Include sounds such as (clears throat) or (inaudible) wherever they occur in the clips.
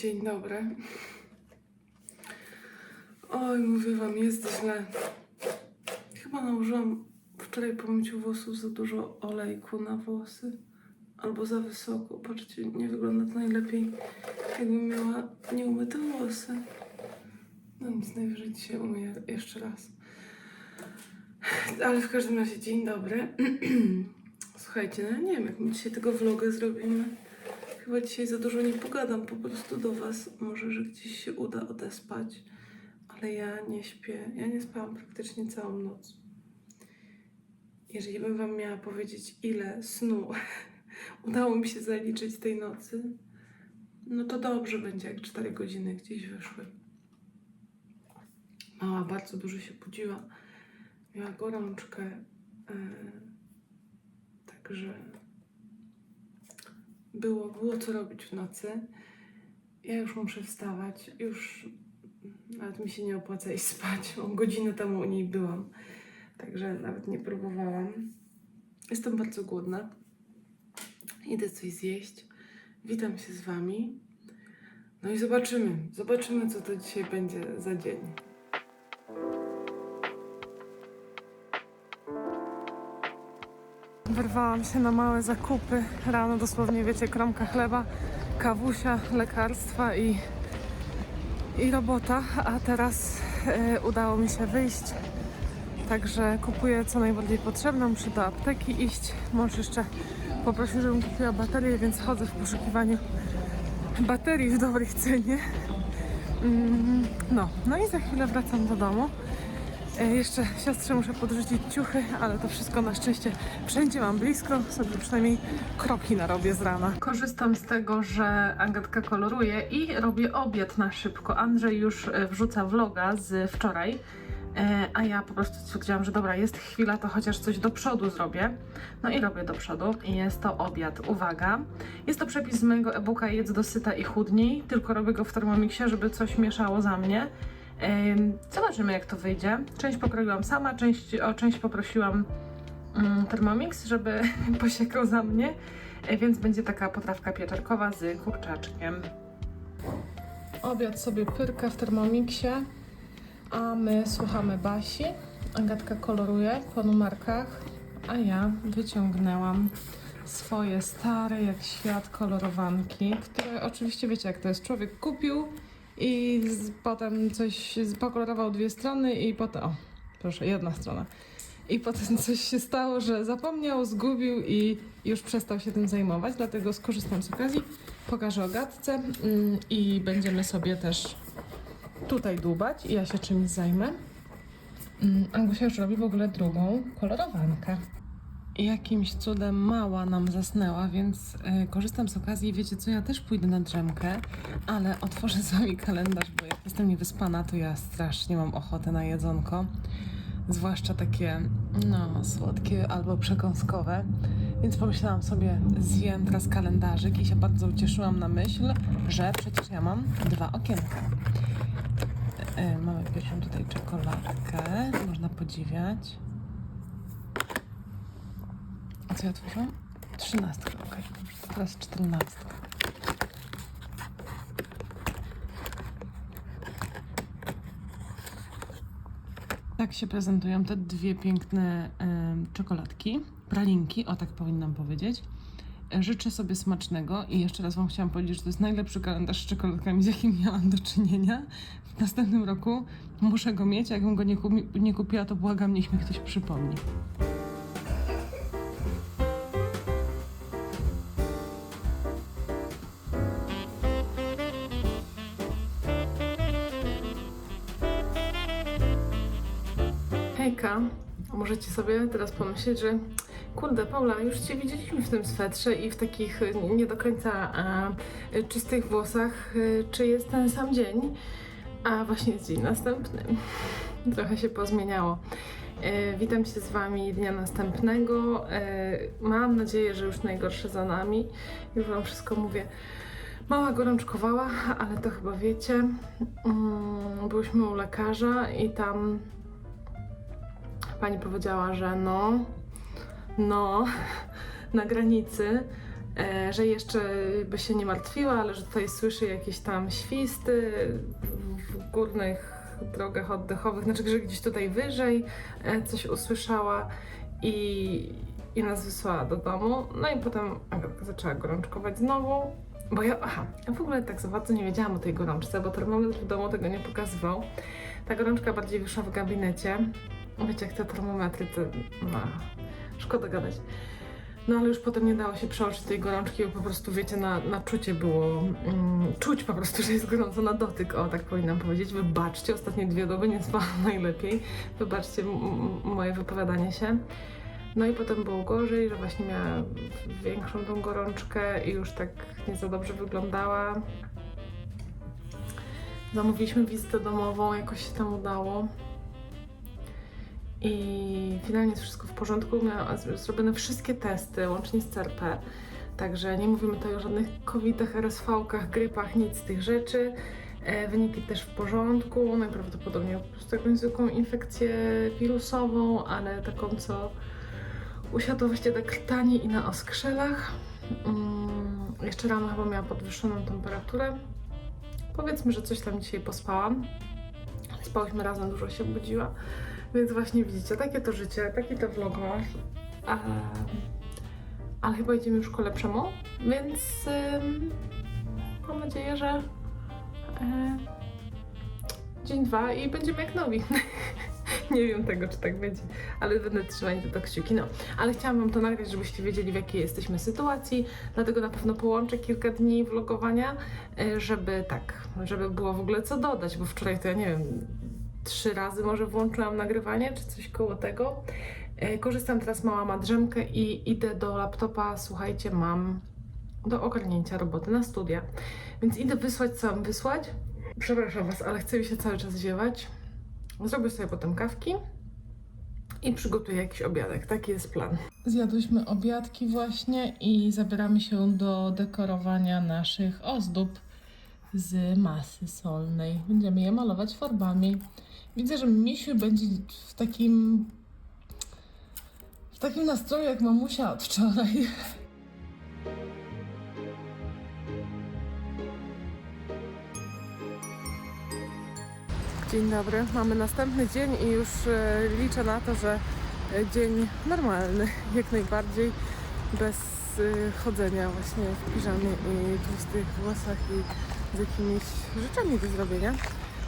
Dzień dobry. Oj, mówię wam, jest źle. Chyba nałożyłam wczoraj po myciu włosów za dużo olejku na włosy. Albo za wysoko. Patrzcie, nie wygląda to najlepiej, jakbym miała nieumyte włosy. No nic, najwyżej dzisiaj umyję jeszcze raz. Ale w każdym razie dzień dobry. (clears throat) Słuchajcie, no nie wiem, jak my dzisiaj tego vloga zrobimy. Chyba dzisiaj za dużo nie pogadam po prostu do Was. Może, że gdzieś się uda odespać, ale ja nie śpię. Ja nie spałam praktycznie całą noc. Jeżeli bym Wam miała powiedzieć, ile snu (laughs) udało mi się zaliczyć tej nocy, no to dobrze będzie, jak 4 godziny gdzieś wyszły. Mała bardzo dużo się budziła. Miała gorączkę. Yy, także było, było co robić w nocy. Ja już muszę wstawać. Już nawet mi się nie opłaca iść spać. bo godzinę temu u niej byłam. Także nawet nie próbowałam. Jestem bardzo głodna. Idę coś zjeść. Witam się z Wami. No i zobaczymy. Zobaczymy, co to dzisiaj będzie za dzień. Wyrwałam się na małe zakupy. Rano dosłownie, wiecie, kromka chleba, kawusia, lekarstwa i, i robota. A teraz e, udało mi się wyjść. Także kupuję co najbardziej potrzebne. Muszę do apteki iść. Mąż jeszcze poprosił, żebym kupiła baterię, więc chodzę w poszukiwaniu baterii w dobrej cenie. Mm, No, no i za chwilę wracam do domu. E, Jeszcze siostrze muszę podrzucić ciuchy, ale to wszystko na szczęście wszędzie mam blisko, sobie przynajmniej kroki narobię z rana. Korzystam z tego, że Agatka koloruje i robię obiad na szybko. Andrzej już e, wrzuca vloga z wczoraj, e, a ja po prostu stwierdziłam, że dobra, jest chwila, to chociaż coś do przodu zrobię. No i robię do przodu jest to obiad. Uwaga, jest to przepis z mojego e-booka Jedz dosyta i chudniej, tylko robię go w Thermomixie, żeby coś mieszało za mnie. Ym, Zobaczymy, jak to wyjdzie. Część pokroiłam sama, część, o część poprosiłam mm, Thermomix, żeby (laughs) posiekał za mnie, e, więc będzie taka potrawka pieczarkowa z kurczaczkiem. Obiad sobie pyrka w Thermomixie, a my słuchamy Basi. Agatka koloruje po numerkach, a ja wyciągnęłam swoje stare jak świat kolorowanki, które oczywiście wiecie jak to jest. Człowiek kupił i z, potem coś pokolorował dwie strony i potem, o proszę, jedna strona. I potem coś się stało, że zapomniał, zgubił i już przestał się tym zajmować, dlatego skorzystam z okazji, pokażę ogatce mm, i będziemy sobie też tutaj dłubać i ja się czymś zajmę. Mm, Angusia już robi w ogóle drugą kolorowankę. Jakimś cudem mała nam zasnęła, więc e, korzystam z okazji wiecie co, ja też pójdę na drzemkę, ale otworzę (laughs) z wami kalendarz, bo jak jestem niewyspana, to ja strasznie mam ochotę na jedzonko. Zwłaszcza takie, no, słodkie albo przekąskowe. Więc pomyślałam sobie, zjem teraz kalendarzyk i się bardzo ucieszyłam na myśl, że przecież ja mam dwa okienka. E, mamy pierwszą tutaj czekoladkę, można podziwiać. A co ja otworzyłam? Trzynastkę, okej. Teraz czternastka. Tak się prezentują te dwie piękne em, czekoladki, pralinki, o tak powinnam powiedzieć. E, Życzę sobie smacznego i jeszcze raz Wam chciałam powiedzieć, że to jest najlepszy kalendarz z czekoladkami, z jakim miałam do czynienia. W następnym roku muszę go mieć, jakbym go nie, kupi- nie kupiła, to błagam, niech mi ktoś przypomni. Hejka, możecie sobie teraz pomyśleć, że kurde Paula, już Cię widzieliśmy w tym swetrze i w takich e, nie do końca e, czystych włosach. E, Czy jest ten sam dzień? A właśnie jest dzień następny. (laughs) Trochę się pozmieniało. E, witam się z Wami dnia następnego. E, mam nadzieję, że już najgorsze za nami. Już Wam wszystko mówię. Mała gorączkowała, ale to chyba wiecie. Mm, byłyśmy u lekarza i tam pani powiedziała, że no, no, (laughs) na granicy e, że jeszcze by się nie martwiła, ale że tutaj słyszy jakieś tam świsty w górnych drogach oddechowych, znaczy, że gdzieś tutaj wyżej e, coś usłyszała i, i nas wysłała do domu. No i potem Agatka zaczęła gorączkować znowu. Bo ja, aha, ja w ogóle tak za bardzo nie wiedziałam o tej gorączce, bo termometr w domu tego nie pokazywał. Ta gorączka bardziej wyszła w gabinecie. Wiecie, jak te termometry, to no, szkoda gadać. No ale już potem nie dało się przeoczyć tej gorączki, bo po prostu, wiecie, na, na czucie było, mm, czuć po prostu, że jest gorąco na dotyk, o tak powinnam powiedzieć. Wybaczcie, ostatnie dwie doby nie spałam (laughs) najlepiej. Wybaczcie moje wypowiadanie się. No i potem było gorzej, że właśnie miała większą tą gorączkę i już tak nie za dobrze wyglądała. Zamówiliśmy wizytę domową, jakoś się tam udało. I finalnie jest wszystko w porządku. Miała z- zrobione wszystkie testy, łącznie z CRP. Także nie mówimy tutaj o żadnych covidach, RSV-kach, grypach, nic z tych rzeczy. E, wyniki też w porządku. Najprawdopodobniej po prostu jakąś zwykłą infekcję wirusową, ale taką, co usiadła właściwie na krtani i na oskrzelach. Mm, jeszcze rano chyba miała podwyższoną temperaturę. Powiedzmy, że coś tam dzisiaj pospałam. Spałyśmy razem, dużo się budziła. Więc właśnie widzicie, takie to życie, taki to vlogmas. A, ale chyba idziemy już ku lepszemu, więc ym, mam nadzieję, że e, dzień dwa i będziemy jak nowi. (laughs) Nie wiem tego, czy tak będzie, ale będę trzymać do kciuki. No, ale chciałam Wam to nagrać, żebyście wiedzieli, w jakiej jesteśmy sytuacji. Dlatego na pewno połączę kilka dni vlogowania, e, żeby tak, żeby było w ogóle co dodać, bo wczoraj to ja nie wiem, trzy razy może włączyłam nagrywanie, czy coś koło tego. E, Korzystam teraz, mała ma drzemkę i idę do laptopa, słuchajcie, mam do ogarnięcia roboty na studia. Więc idę wysłać, co mam wysłać. Przepraszam Was, ale chcę mi się cały czas ziewać. Zrobię sobie potem kawki i przygotuję jakiś obiadek. Taki jest plan. Zjadłyśmy obiadki właśnie i zabieramy się do dekorowania naszych ozdób z masy solnej. Będziemy je malować farbami. Widzę, że Misiu będzie w takim w takim nastroju jak mamusia od wczoraj. Dzień dobry, mamy następny dzień i już e, liczę na to, że e, dzień normalny, (laughs) jak najbardziej, bez e, chodzenia właśnie w piżamie i tłustych włosach i z jakimiś rzeczami do zrobienia.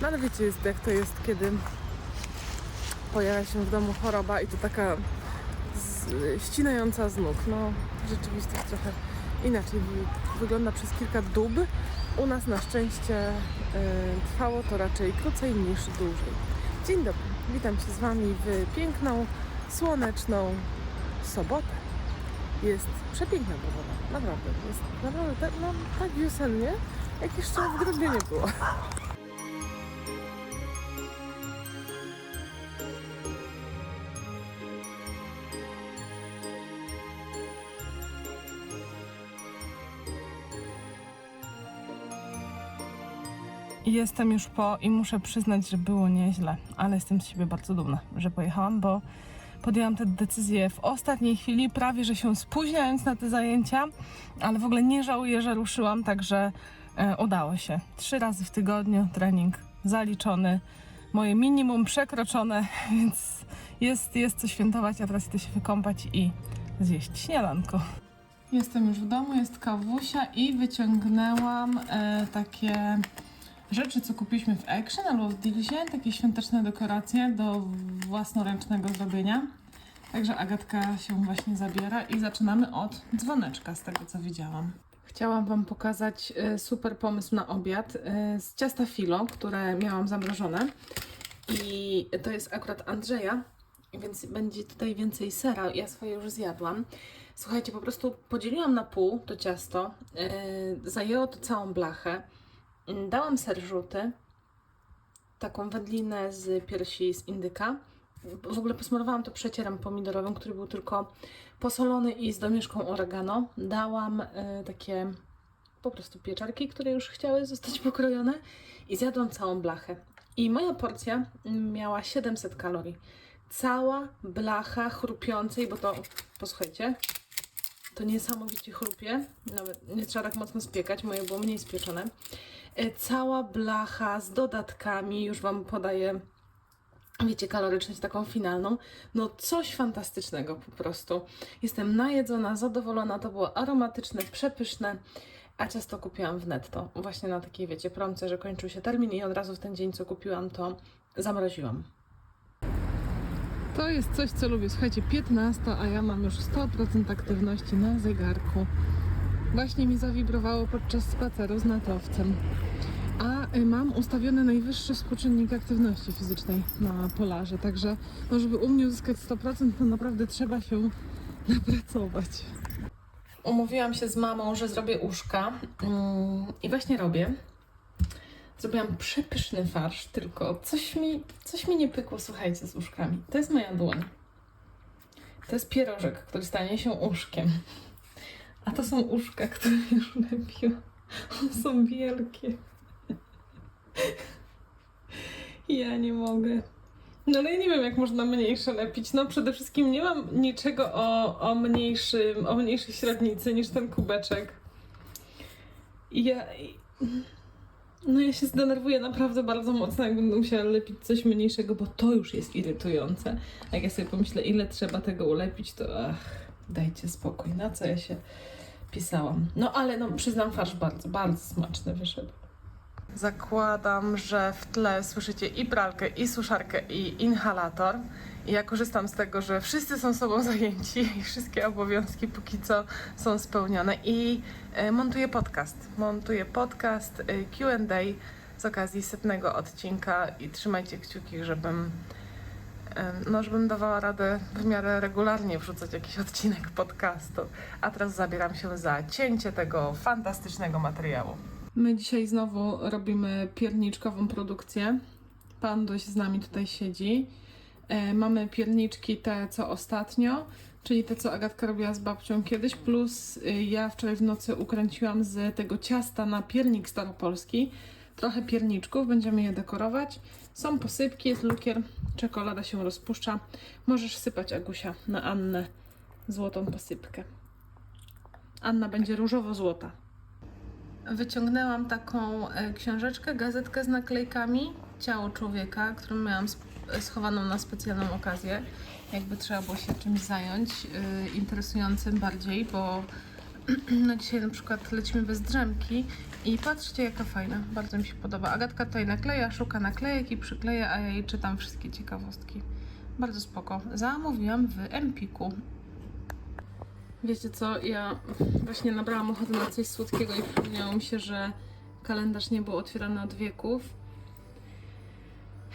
No ale wiecie, jest, jak to jest, kiedy pojawia się w domu choroba i to taka z, ścinająca z nóg. No, rzeczywistość trochę inaczej wy- wygląda przez kilka dób. U nas na szczęście e, trwało to raczej krócej niż dłużej. Dzień dobry, witam się z Wami w piękną, słoneczną sobotę. Jest przepiękna pogoda, naprawdę. Jest naprawdę tak, no, tak wiosennie, jak jeszcze w grudniu nie było. Jestem już po i muszę przyznać, że było nieźle, ale jestem z siebie bardzo dumna, że pojechałam, bo podjęłam tę decyzję w ostatniej chwili, prawie że się spóźniając na te zajęcia, ale w ogóle nie żałuję, że ruszyłam, także e, udało się. Trzy razy w tygodniu trening zaliczony, moje minimum przekroczone, (laughs) więc jest, jest co świętować, a teraz idę się wykąpać i zjeść śniadanko. Jestem już w domu, jest kawusia i wyciągnęłam e, takie rzeczy, co kupiliśmy w Action albo w Dealsie, takie świąteczne dekoracje do własnoręcznego zrobienia. Także Agatka się właśnie zabiera i zaczynamy od dzwoneczka, z tego co widziałam. Chciałam Wam pokazać e, super pomysł na obiad e, z ciasta filo, które miałam zamrożone. I to jest akurat Andrzeja, więc będzie tutaj więcej sera. Ja swoje już zjadłam. Słuchajcie, po prostu podzieliłam na pół to ciasto. e, Zajęło to całą blachę. Mm, Dałam ser taką wędlinę z piersi z indyka. W ogóle posmarowałam to przecierem pomidorowym, który był tylko posolony i z domieszką oregano. Dałam e, takie po prostu pieczarki, które już chciały zostać pokrojone i zjadłam całą blachę. I moja porcja miała 700 kalorii. Cała blacha chrupiącej, bo to, posłuchajcie, To niesamowicie chrupie. Nawet nie trzeba tak mocno spiekać, moje było mniej spieczone. E, Cała blacha z dodatkami, już Wam podaję, wiecie, kaloryczność taką finalną. No coś fantastycznego po prostu. Jestem najedzona, zadowolona, to było aromatyczne, przepyszne. A ciasto kupiłam w netto, właśnie na takiej, wiecie, promce, że kończył się termin i od razu w ten dzień, co kupiłam, to zamroziłam. To jest coś, co lubię. Słuchajcie, 15, a ja mam już 100% aktywności na zegarku. Właśnie mi zawibrowało podczas spaceru z natowcem. Y, mam ustawiony najwyższy współczynnik aktywności fizycznej na polarze, także no, żeby u mnie uzyskać 100%, to naprawdę trzeba się napracować. Umówiłam się z mamą, że zrobię uszka mm, i właśnie robię. Zrobiłam przepyszny farsz, tylko coś mi, coś mi nie pykło, słuchajcie, z uszkami. To jest moja dłoń. To jest pierożek, który stanie się uszkiem. A to są uszka, które już lepią. Są wielkie. Ja nie mogę. No ale ja nie wiem, jak można mniejsze lepić. No przede wszystkim nie mam niczego o, o, mniejszym, o mniejszej średnicy niż ten kubeczek. I ja... No ja się zdenerwuję naprawdę bardzo mocno, jak będę musiała lepić coś mniejszego, bo to już jest irytujące. Jak ja sobie pomyślę, ile trzeba tego ulepić, to ach, dajcie spokój, na co ja się pisałam. No ale no przyznam, farsz bardzo, bardzo smaczny wyszedł. Zakładam, że w tle słyszycie i pralkę, i suszarkę, i inhalator. I ja korzystam z tego, że wszyscy są sobą (laughs) zajęci i wszystkie obowiązki póki co są spełnione. I e, montuję podcast. Montuję podcast e, QA z okazji setnego odcinka i trzymajcie kciuki, żebym, e, no, żebym dawała radę w miarę regularnie wrzucać jakiś odcinek podcastu. A teraz zabieram się za cięcie tego fantastycznego materiału. My dzisiaj znowu robimy pierniczkową produkcję. Pan dość z nami tutaj siedzi. E, mamy pierniczki te, co ostatnio, czyli te, co Agatka robiła z babcią kiedyś, plus y, ja wczoraj w nocy ukręciłam z tego ciasta na piernik staropolski. Trochę pierniczków, będziemy je dekorować. Są posypki, jest lukier, czekolada się rozpuszcza. Możesz sypać, Agusia, na Annę złotą posypkę. Anna będzie różowo-złota. Wyciągnęłam taką e, książeczkę, gazetkę z naklejkami Ciało człowieka, którą miałam schowaną na specjalną okazję. Jakby trzeba było się czymś zająć e, interesującym bardziej, bo (clears throat) no dzisiaj na przykład lecimy bez drzemki i patrzcie jaka fajna, bardzo mi się podoba. Agatka tutaj nakleja, szuka naklejek i przykleja, a ja jej czytam wszystkie ciekawostki. Bardzo spoko. Zamówiłam w Empiku. Wiecie co, ja właśnie nabrałam ochoty na coś słodkiego i przypomniało mi się, że kalendarz nie był otwierany od wieków.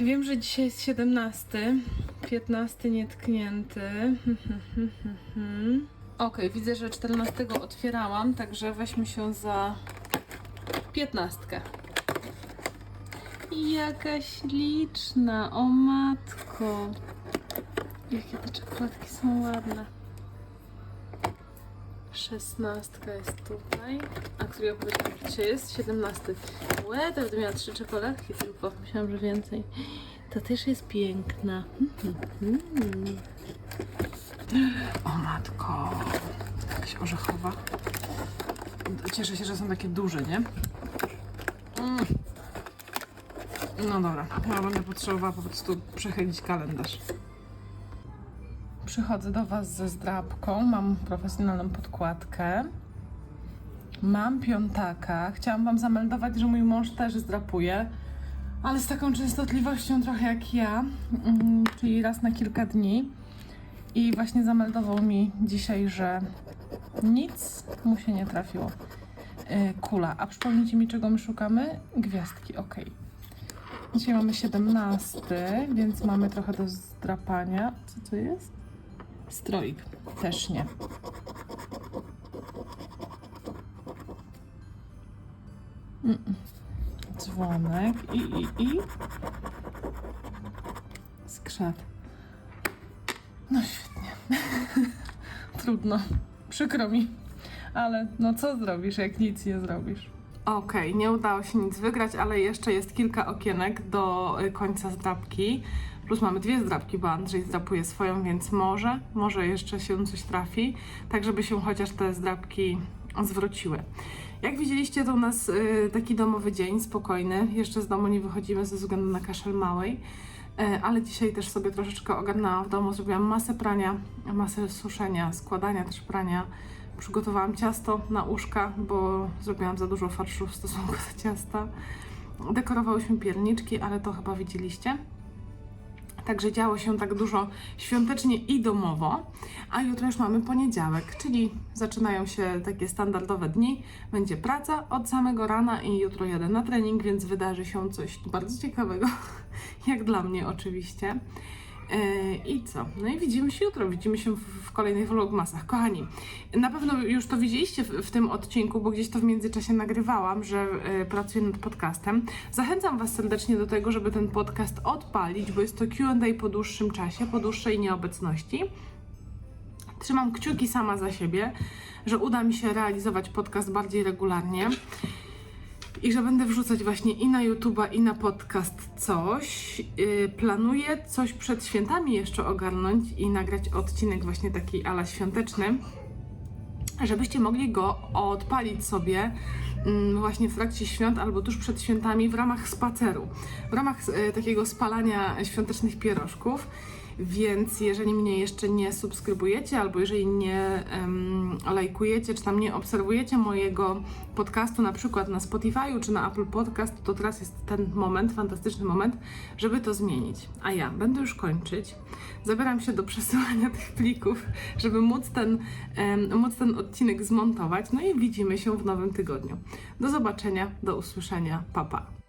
Wiem, że dzisiaj jest 17, 15 nietknięty. (laughs) Okej, widzę, że 14 otwierałam, także weźmy się za 15. Jakaś liczna, o matko. Jakie te czekoladki są ładne. Szesnastka jest tutaj. A który ja powiedziałam, jest? Siedemnasty. Łe, to będę miała trzy czekoladki tylko. Myślałam, że więcej. To też jest piękna. O matko. Jakaś orzechowa. Cieszę się, że są takie duże, nie? Mm. No dobra, ja będę potrzebowała po prostu przechylić kalendarz. Przychodzę do Was ze zdrabką. Mam profesjonalną podkładkę. Mam piątaka. Chciałam Wam zameldować, że mój mąż też zdrapuje, ale z taką częstotliwością trochę jak ja, mm, czyli raz na kilka dni. I właśnie zameldował mi dzisiaj, że nic mu się nie trafiło. Yy, Kula. A przypomnijcie mi, czego my szukamy? Gwiazdki, ok. Dzisiaj mamy 17, więc mamy trochę do zdrapania. Co to jest? Stroik. Też nie. Dzwonek i, i, i. Skrzat. No świetnie. (laughs) Trudno. Przykro mi. Ale no co zrobisz, jak nic nie zrobisz? Okej, nie udało się nic wygrać, ale jeszcze jest kilka okienek do y, końca zdrabki. Plus mamy dwie zdrapki, bo Andrzej zdrapuje swoją, więc może, może jeszcze się coś trafi, tak żeby się chociaż te zdrapki zwróciły. Jak widzieliście, to u nas y, taki domowy dzień, spokojny. Jeszcze z domu nie wychodzimy ze względu na kaszel małej. E, ale dzisiaj też sobie troszeczkę ogarnęłam w domu, zrobiłam masę prania, masę suszenia, składania też prania. Przygotowałam ciasto na uszka, bo zrobiłam za dużo farszu w stosunku do ciasta. Dekorowałyśmy pierniczki, ale to chyba widzieliście. Także działo się tak dużo świątecznie i domowo. A jutro już mamy poniedziałek, czyli zaczynają się takie standardowe dni. Będzie praca od samego rana i jutro jadę na trening, więc wydarzy się coś bardzo ciekawego, (laughs) jak dla mnie oczywiście. Yy, I co? No i widzimy się jutro, widzimy się w, kolejnych vlogmasach. Kochani, na pewno już to widzieliście w, w tym odcinku, bo gdzieś to w międzyczasie nagrywałam, że yy, pracuję nad podcastem. Zachęcam Was serdecznie do tego, żeby ten podcast odpalić, bo jest to Q&A po dłuższym czasie, po dłuższej nieobecności. Trzymam kciuki sama za siebie, że uda mi się realizować podcast bardziej regularnie i że będę wrzucać właśnie i na YouTube'a, i na podcast coś. Yy, planuję coś przed świętami jeszcze ogarnąć i nagrać odcinek właśnie taki ala świąteczny, żebyście mogli go odpalić sobie mm, właśnie w trakcie świąt albo tuż przed świętami w ramach spaceru, w ramach e, takiego spalania świątecznych pierożków. Więc jeżeli mnie jeszcze nie subskrybujecie, albo jeżeli nie em, lajkujecie, czy tam nie obserwujecie mojego podcastu, na przykład na Spotify'u czy na Apple Podcast, to teraz jest ten moment, fantastyczny moment, żeby to zmienić. A ja będę już kończyć. Zabieram się do przesyłania (laughs) tych plików, żeby móc ten, em, móc ten odcinek zmontować. No i widzimy się w nowym tygodniu. Do zobaczenia, do usłyszenia. Pa, pa.